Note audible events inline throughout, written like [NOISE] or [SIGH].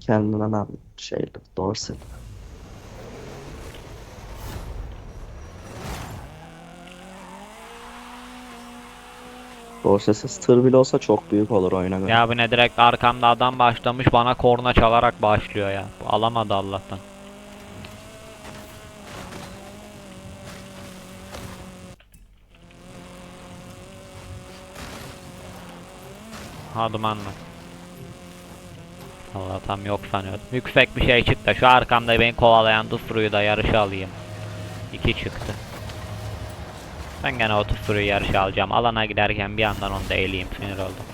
Kendinden al şeydi. Dorset. Dorsesiz tır bile olsa çok büyük olur oyuna göre. Ya bu ne direkt arkamda adam başlamış bana korna çalarak başlıyor ya. Alamadı Allah'tan. Ha dumanlı. Allah tam yok sanıyordum. Yüksek bir şey çıktı. Şu arkamda beni kovalayan Dufru'yu da yarışa alayım. İki çıktı. Ben gene o Dufru'yu yarışa alacağım. Alana giderken bir yandan onu da eleyeyim. Sinir oldum.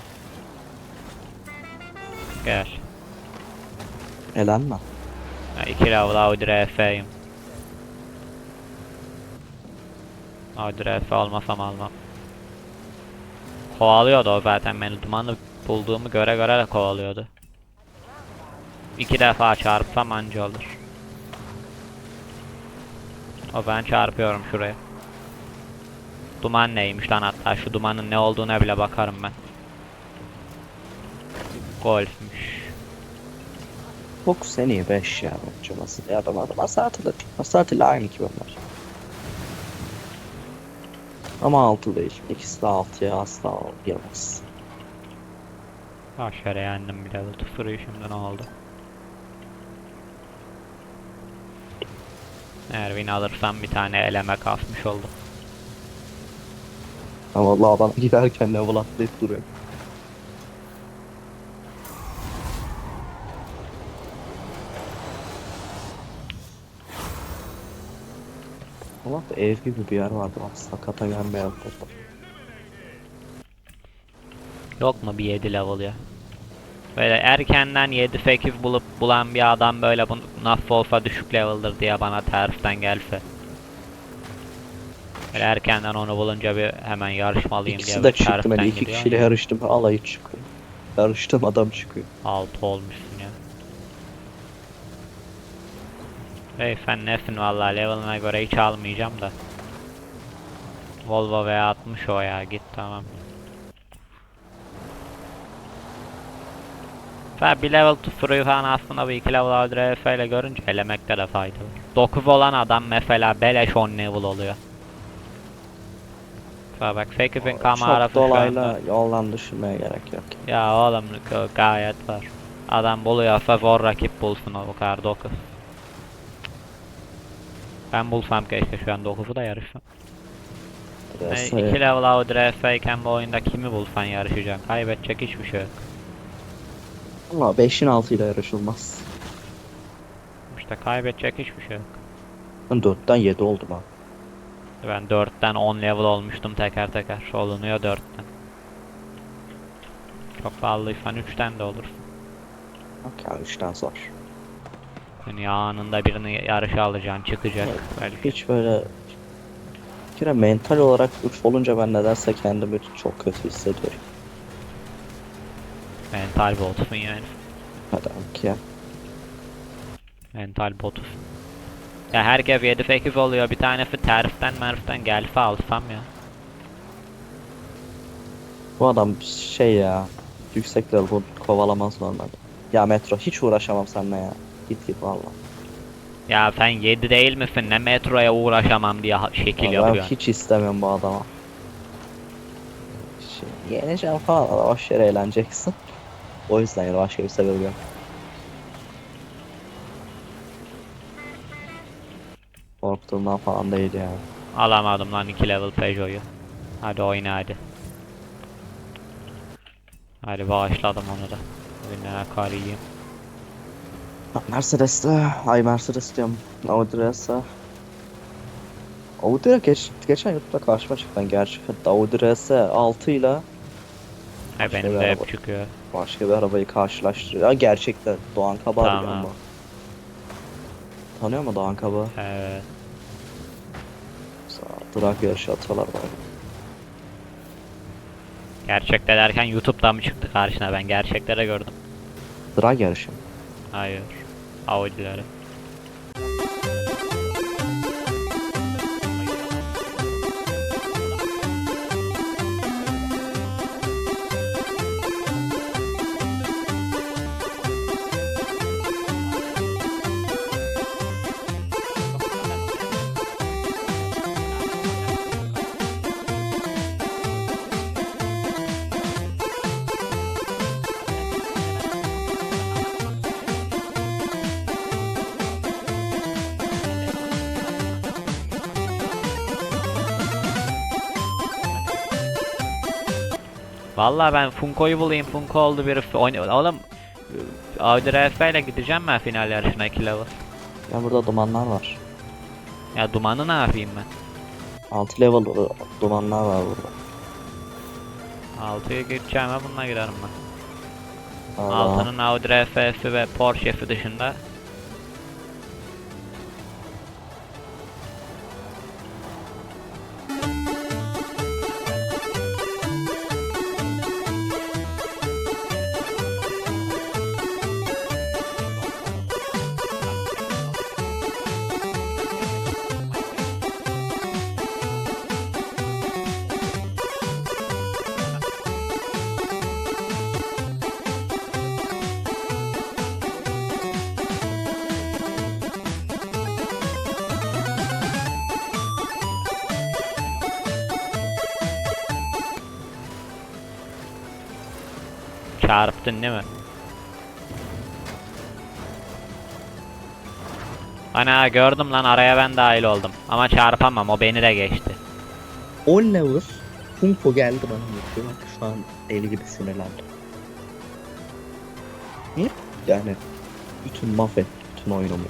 Gel. Elenme. Ha, iki level Audi RF'yim. Audi RF olmasam almam. Kovalıyordu o zaten beni dumanı bulduğumu göre göre de kovalıyordu. İki defa çarpsam anca olur. O ben çarpıyorum şuraya. Duman neymiş lan hatta şu dumanın ne olduğuna bile bakarım ben. Golfmüş. Fokus en iyi 5 ya bence bir adam adam. Asatı da ile aynı ki bunlar. Ama 6 değil. İkisi de 6'ya asla girmez. Aşağıya yendim bile bu tıfırıyor şimdi ne oldu? Eğer win alırsam bir tane eleme kasmış oldum. Ama vallahi adam [LAUGHS] giderken level atlayıp duruyor. Allah da ev gibi bir yer vardı aslında Katagen Beyaz'da. Yok mu bir 7 level ya? Böyle erkenden 7 8 bulup bulan bir adam böyle bu nasıl olsa düşük level'dır diye bana tersten gelse. Böyle erkenden onu bulunca bir hemen yarışmalıyım diye İkisi de çıktı tersten ben iki kişiyle ya. yarıştım alayı çıkıyor. Yarıştım adam çıkıyor. Altı olmuşsun ya. Hey sen nesin valla level'ına göre hiç almayacağım da. Volvo V60 o ya git tamam. Sen bir level tuturuyu falan aslında bu iki level ADRF ile görünce elemekte de fayda var. 9 olan adam mesela beleş 10 level oluyor. Mesela bak 8000 kamerası Çok dolaylı yoldan düşünmeye gerek yok. Ya oğlum gayet var. Adam buluyorsa zor rakip bulsun o kadar 9. Ben bulsam keşke şu an 9'u da yarışsam. Biraz 2 level Audi RS iken bu oyunda kimi bulsan yarışacaksın. Kaybedecek hiçbir şey yok. Ama 5'in 6 ile yarışılmaz. İşte kaybedecek hiçbir şey yok. Ben 4'ten 7 oldum ha. Ben 4'ten 10 level olmuştum teker teker. Olunuyor 4'ten. Çok pahalıysan 3'ten de olursun. Bak ya 3'ten zor. Yani anında birini yarışa alacaksın çıkacak. Evet. Belki. Hiç böyle bir kere mental olarak 3 olunca ben nedense kendimi çok kötü hissediyorum. Mental botsun yani. Hadi ki ya. Mental botus. Ya herkes 7-8 oluyor. Bir tanesi tersten merften gelse alsam ya. Bu adam şey ya. Yüksek level kovalamaz normalde. Ya Metro hiç uğraşamam seninle ya. Git git valla. Ya sen 7 değil misin? Ne metroya uğraşamam diye şekil Ya Ben yapıyorsun. hiç istemiyorum bu adama. Şey, yeneceğim falan. Boş yere eğleneceksin. O yüzden yani başka bir sebebi yok. Korktuğumdan falan değil yani. Alamadım lan 2 level Peugeot'u. Hadi oyna hadi. Hadi bağışladım onu da. Günlere kar yiyeyim. Mercedes'te, ay Mercedes diyorum. Audi RS. Audi geç, geçen YouTube'da karşıma çıktı. Ben gerçekten Audi RS 6 ile He Başka benim bir de araba. hep çıkıyor. başka bir arabayı karşılaştırıyor. Ya gerçekten Doğan Kabak Tamam. ama. Tanıyor mu Doğan Kabak'ı? Evet. Drag yarışı atıyorlar böyle. Gerçekte derken YouTube'da mı çıktı karşına? Ben gerçekte de gördüm. Drag yarışı mı? Hayır. Audi'leri. Vallahi ben Funko'yu bulayım. Funko oldu bir. Oğlum Audi RF ile gideceğim ben final yarışına 2 level. Ya burada dumanlar var. Ya dumanı ne yapayım ben? 6 level e, dumanlar var burada. 6'ya gideceğime bununla giderim ben. Allah. 6'nın Audi RF'si ve Porsche'si dışında çarptın değil mi? Ana gördüm lan araya ben dahil oldum. Ama çarpamam o beni de geçti. 10 level Funko geldi bana yapıyor. Bak şu an deli gibi sinirlendim. Niye? Yani bütün mahvet bütün oyunumu.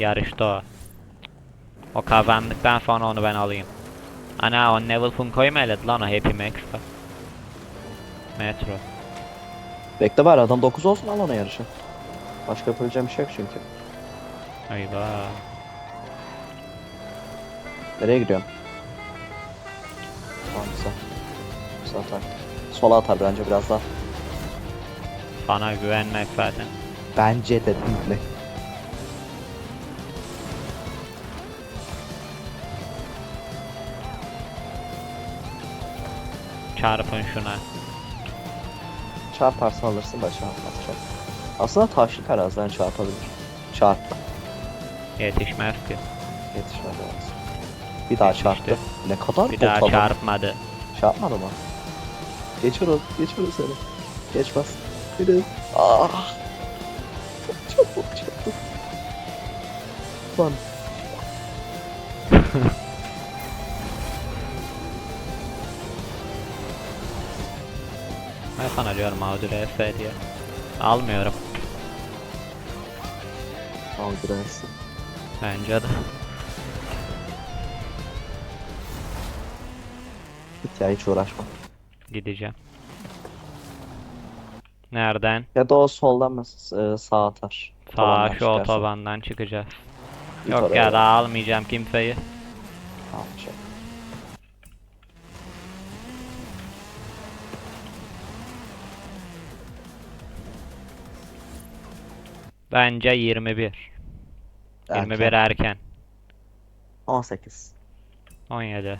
Yarışta o. O kazandıktan sonra onu ben alayım. Ana o Neville Funko'yu mu eledi lan o Happy Max'ta? Metro. Bekle var adam 9 olsun al ona yarışı. Başka yapabileceğim bir şey yok çünkü. Eyvah. Nereye gidiyorsun? Tamam güzel. Güzel atar. Sola atar bence biraz daha. Bana güvenmek zaten. Bence de ne? Çarpın şuna. Çarparsan alırsın da çarpmaz çok. Aslında taşlık araziden çarpabilir. Çarptı. Yetişmez ki. Yetişmedi lazım. Bir daha Yetişti. çarptı. Ne kadar Bir daha bot adam. çarpmadı. Çarpmadı mı? Geçiyor, geçiyor seni. Geçmez. Biri. Ah. Çok çabuk çarptı. Lan. [LAUGHS] Ben sana diyorum Audi RF diye. Almıyorum. Al biraz. Bence de. Git ya hiç uğraşma. Gideceğim. Nereden? Ya da o soldan mesela e, sağ atar. Sağ şu otobandan çıkacağız. Yok ya daha almayacağım kimseyi. Tamam, Bence 21. 21 Erken. erken. 18. 17.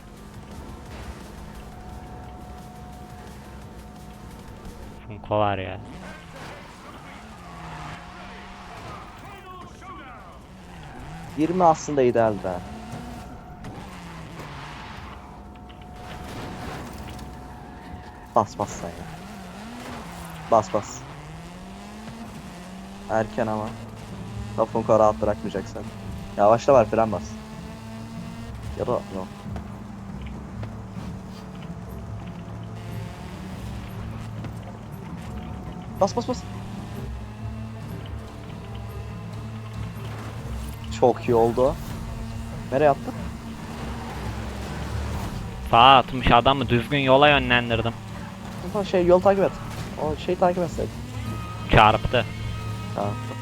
Funko var ya. Yirmi aslında ideal be. Bas bas sen ya. Bas bas. Erken ama. Kafunko rahat bırakmayacak seni. Yavaşla var fren bas. Ya da yok. Bas bas bas. Çok iyi oldu. Nereye attı? Sağa atmış adamı düzgün yola yönlendirdim. Şey yol takip et. O şey takip etseydin. Çarptı. Çarptı.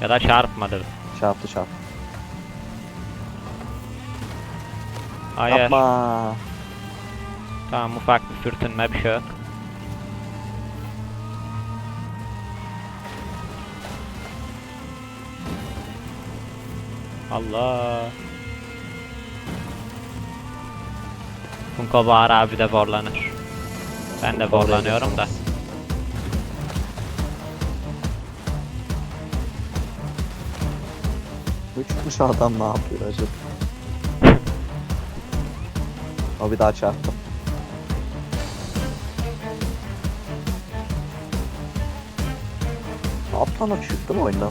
Ya da çarpmadı. Çarptı çarptı. Hayır. Yapma. Tamam ufak bir sürtünme bir şey yok. Allah. Funko Bahar abi de zorlanır. Ben de zorlanıyorum da. Uçmuş adam ne yapıyor acaba? o bir daha çarptı. Kaptan o çıktı mı oyundan?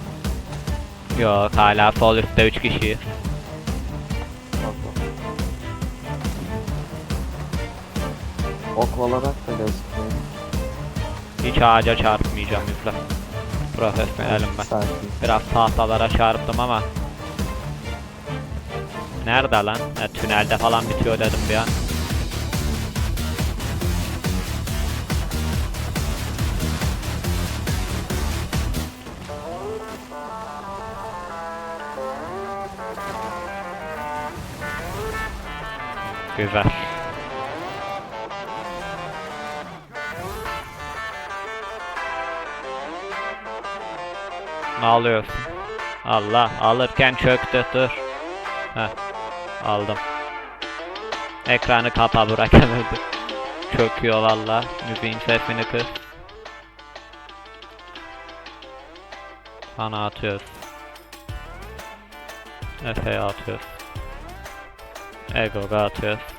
Yok hala sol üstte 3 kişiyiz. Ok olarak da gözüküyor. Hiç ağaca çarpmayacağım yükle. Profesyonelim ben. Sakin. Biraz tahtalara çarptım ama. Nerede lan? Ha, tünelde falan bitiyor dedim bir an. Güzel. Ne alıyorsun? Allah alırken çöktü dur. Heh aldım. Ekranı kapa bırakamadı. Çöküyor valla. Müziğin sesini kız. Sana atıyoruz. Efe'ye atıyoruz. Ego'ya atıyoruz.